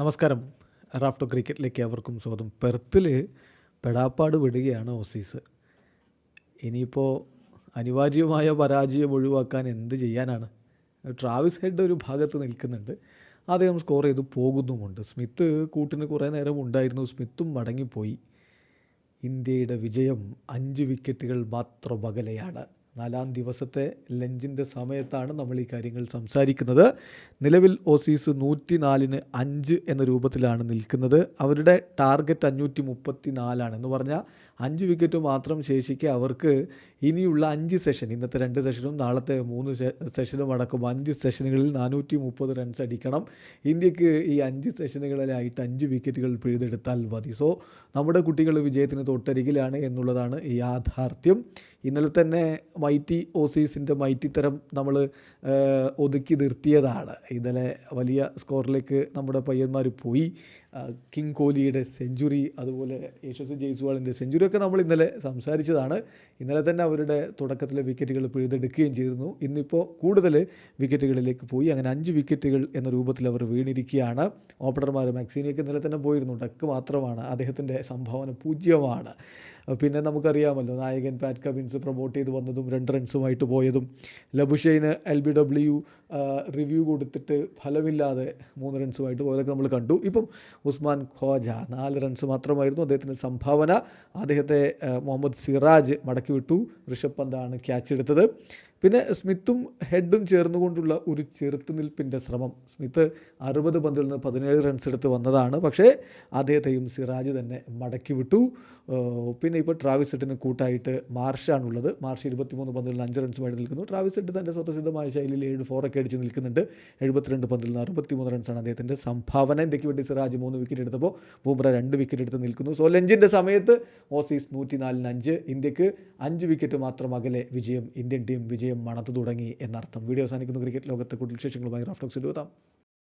നമസ്കാരം. റാഫ്റ്റോ ക്രിക്കറ്റിലേക്ക് അവർക്കും സ്വാഗതം. പെർത്തിൽ പെടാപ്പാട് വിടുകയാണ് ഓസീസ്. ഇനിയിപ്പോൾ അനിവാര്യമായ പരാജയം ഒഴിവാക്കാൻ എന്ത് ചെയ്യാനാണ്? ട്രാവിസ് ഹെഡ് ഒരു ഭാഗത്ത് നിൽക്കുന്നുണ്ട്. അദ്ദേഹം സ്കോർ ചെയ്ത് പോകുന്നുമുണ്ട്. സ്മിത്ത് കൂട്ടിന് കുറേ നേരം ഉണ്ടായിരുന്നു. സ്മിത്തും മടങ്ങിപ്പോയി. ഇന്ത്യയുടെ വിജയം അഞ്ച് വിക്കറ്റുകൾ മാത്രം അകലെയാണ് നാലാം ദിവസത്തെ ലഞ്ചിന്റെ സമയത്താണ് നമ്മൾ ഈ കാര്യങ്ങൾ സംസാരിക്കുന്നത്. നിലവിൽ ഓസീസ് നൂറ്റി നാലിന് അഞ്ച് എന്ന രൂപത്തിലാണ് നിൽക്കുന്നത്. അവരുടെ ടാർഗറ്റ് അഞ്ഞൂറ്റി മുപ്പത്തി നാലാണ് എന്ന് പറഞ്ഞാൽ അഞ്ച് വിക്കറ്റ് മാത്രം ശേഷിക്കെ അവർക്ക് ഇനിയുള്ള അഞ്ച് സെഷൻ ഇന്നത്തെ രണ്ട് സെഷനും നാളത്തെ മൂന്ന് സെഷനും അടക്കം അഞ്ച് സെഷനുകളിൽ നാനൂറ്റി മുപ്പത് റൺസ് അടിക്കണം. ഇന്ത്യയ്ക്ക് ഈ അഞ്ച് സെഷനുകളിലായിട്ട് അഞ്ച് വിക്കറ്റുകൾ പിഴുതെടുത്താൽ മതി. സോ നമ്മുടെ കുട്ടികൾ വിജയത്തിന് തൊട്ടരികിലാണ് എന്നുള്ളതാണ് യാഥാർത്ഥ്യം. ഇന്നലെ തന്നെ മൈറ്റി ഓസീസിന്റെ മൈറ്റി തരം നമ്മൾ ഒതുക്കി നിർത്തിയതാണ്. ഇന്നലെ വലിയ സ്കോറിലേക്ക് നമ്മുടെ പയ്യന്മാർ പോയി. കിങ് കോഹ്ലിയുടെ സെഞ്ചുറി അതുപോലെ യേശസ് ജയ്സ്വാളിന്റെ സെഞ്ചുറിയൊക്കെ നമ്മൾ ഇന്നലെ സംസാരിച്ചതാണ്. ഇന്നലെ തന്നെ അവരുടെ തുടക്കത്തിലെ വിക്കറ്റുകൾ പിഴുതെടുക്കുകയും ചെയ്തിരുന്നു. ഇന്നിപ്പോൾ കൂടുതൽ വിക്കറ്റുകളിലേക്ക് പോയി. അങ്ങനെ അഞ്ച് വിക്കറ്റുകൾ എന്ന രൂപത്തിൽ അവർ വീണിരിക്കുകയാണ്. ഓപ്പണർമാർ മാക്സിനിയൊക്കെ ഇന്നലെ തന്നെ പോയിരുന്നു. ഡക്ക് മാത്രമാണ്. അദ്ദേഹത്തിന്റെ സംഭാവന പൂജ്യമാണ്. പിന്നെ നമുക്കറിയാമല്ലോ നായകൻ പാറ്റ് കബിൻസ് പ്രൊമോട്ട് ചെയ്ത് വന്നതും രണ്ട് റൺസുമായിട്ട് പോയതും. ലബുഷൈന് എൽ ബി ഡബ്ല്യു റിവ്യൂ കൊടുത്തിട്ട് ഫലമില്ലാതെ മൂന്ന് റൺസുമായിട്ട് പോയതൊക്കെ നമ്മൾ കണ്ടു. ഇപ്പം ഉസ്മാൻ ഖോജ നാല് റൺസ് മാത്രമായിരുന്നു അദ്ദേഹത്തിന്റെ സംഭാവന. അദ്ദേഹത്തെ മുഹമ്മദ് സിറാജ് മടക്കി വിട്ടു ഋഷഭ് പന്താണ് ക്യാച്ച് എടുത്തത്. പിന്നെ സ്മിത്തും ഹെഡും ചേർന്നുകൊണ്ടുള്ള ഒരു ചെറുത്തുനിൽപ്പിന്റെ ശ്രമം. സ്മിത്ത് അറുപത് പന്തിൽ നിന്ന് പതിനേഴ് റൺസ് എടുത്ത് വന്നതാണ്. പക്ഷേ അദ്ദേഹത്തെയും സിറാജ് തന്നെ മടക്കി വിട്ടു. പിന്നെ ഇപ്പോൾ ട്രാവിസ് ഹെഡിന് കൂട്ടായിട്ട് മാർഷാണുള്ളത്. മാർഷ് ഇരുപത്തിമൂന്ന് പന്തിൽ നിന്ന് അഞ്ച് റൺസുമായിട്ട് നിൽക്കുന്നു. ട്രാവിസ് ഹെഡ് തന്റെ സ്വതസിദ്ധമായ ശൈലിയിൽ ഏഴ് ഫോറൊക്കെ അടിച്ച് നിൽക്കുന്നുണ്ട്. എഴുപത്തിരണ്ട് പന്തിൽ നിന്ന് അറുപത്തിമൂന്ന് റൺസാണ് അദ്ദേഹത്തിന്റെ സംഭാവന. ഇന്ത്യയ്ക്ക് വേണ്ടി സിറാജ് മൂന്ന് വിക്കറ്റ് എടുത്തപ്പോൾ ബൂംറ രണ്ട് വിക്കറ്റ് എടുത്ത് നിൽക്കുന്നു. സോ ലഞ്ചിന്റെ സമയത്ത് ഓസീസ് നൂറ്റി നാലിന് അഞ്ച്. ഇന്ത്യയ്ക്ക് അഞ്ച് വിക്കറ്റ് മാത്രം അകലെ വിജയം ഇന്ത്യൻ ടീം വിജയം മണത്തു തുടങ്ങി എന്നർത്ഥം. വീഡിയോ അവസാനിക്കുന്നു. ക്രിക്കറ്റ് ലോകത്തെ കൂടുതൽ വിശേഷങ്ങളുമായി റാഫ്റ്റോക്സിൽ എത്താം.